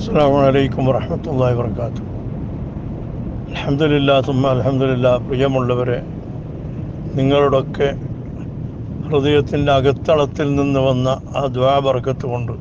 അസ്സാം വലൈക്കും വറഹമത്തല്ലാ വർക്കാത്തു അലഹമില്ല തുമ്മ അലഹമില്ല പ്രിയമുള്ളവരെ നിങ്ങളുടെയൊക്കെ ഹൃദയത്തിന്റെ അകത്തളത്തിൽ നിന്ന് വന്ന ആ ദ്വാബർക്കത്ത് കൊണ്ട്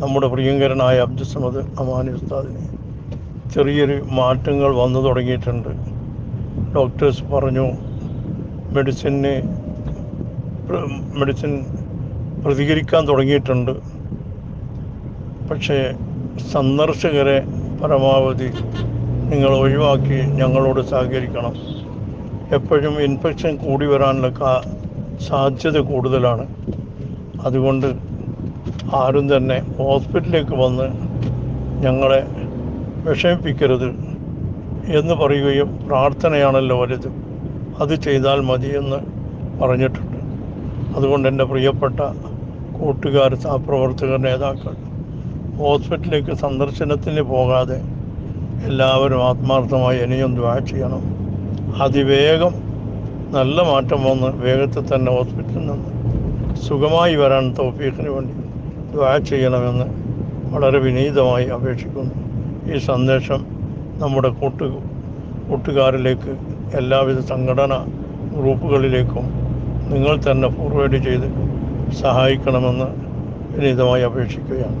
നമ്മുടെ പ്രിയങ്കരനായ അബ്ദുസമദ് അമാനി ഉസ്താദിന് ചെറിയൊരു മാറ്റങ്ങൾ വന്നു തുടങ്ങിയിട്ടുണ്ട്. ഡോക്ടേഴ്സ് പറഞ്ഞു മെഡിസിന് മെഡിസിൻ പ്രതികരിക്കാൻ തുടങ്ങിയിട്ടുണ്ട്. പക്ഷേ സന്ദർശകരെ പരമാവധി നിങ്ങൾ ഒഴിവാക്കി ഞങ്ങളോട് സഹകരിക്കണം. എപ്പോഴും ഇൻഫെക്ഷൻ കൂടി വരാനുള്ള സാധ്യത കൂടുതലാണ്. അതുകൊണ്ട് ആരും തന്നെ ഹോസ്പിറ്റലിലേക്ക് വന്ന് ഞങ്ങളെ വിഷമിപ്പിക്കരുത് എന്ന് പറയുകയും പ്രാർത്ഥനയാണല്ലോ വലുത്. അത് ചെയ്താൽ മതിയെന്ന് പറഞ്ഞിട്ടുണ്ട്. അതുകൊണ്ട് എന്റെ പ്രിയപ്പെട്ട കൂട്ടുകാർ സഹപ്രവർത്തകർ നേതാക്കൾ ഹോസ്പിറ്റലിലേക്ക് സന്ദർശനത്തിന് പോകാതെ എല്ലാവരും ആത്മാർത്ഥമായി ഇനിയും ദ്വാ ചെയ്യണം. അതിവേഗം നല്ല മാറ്റം വന്ന് വേഗത്തിൽ തന്നെ ഹോസ്പിറ്റലിൽ നിന്ന് സുഖമായി വരാൻ തൗഫീഖിന് വേണ്ടി ദ്വാ ചെയ്യണമെന്ന് വളരെ വിനീതമായി അപേക്ഷിക്കുന്നു. ഈ സന്ദേശം നമ്മുടെ കൂട്ടു കൂട്ടുകാരിലേക്ക് എല്ലാവിധ സംഘടന ഗ്രൂപ്പുകളിലേക്കും നിങ്ങൾ തന്നെ ഫോർവേഡ് ചെയ്ത് സഹായിക്കണമെന്ന് വിനീതമായി അപേക്ഷിക്കുകയാണ്.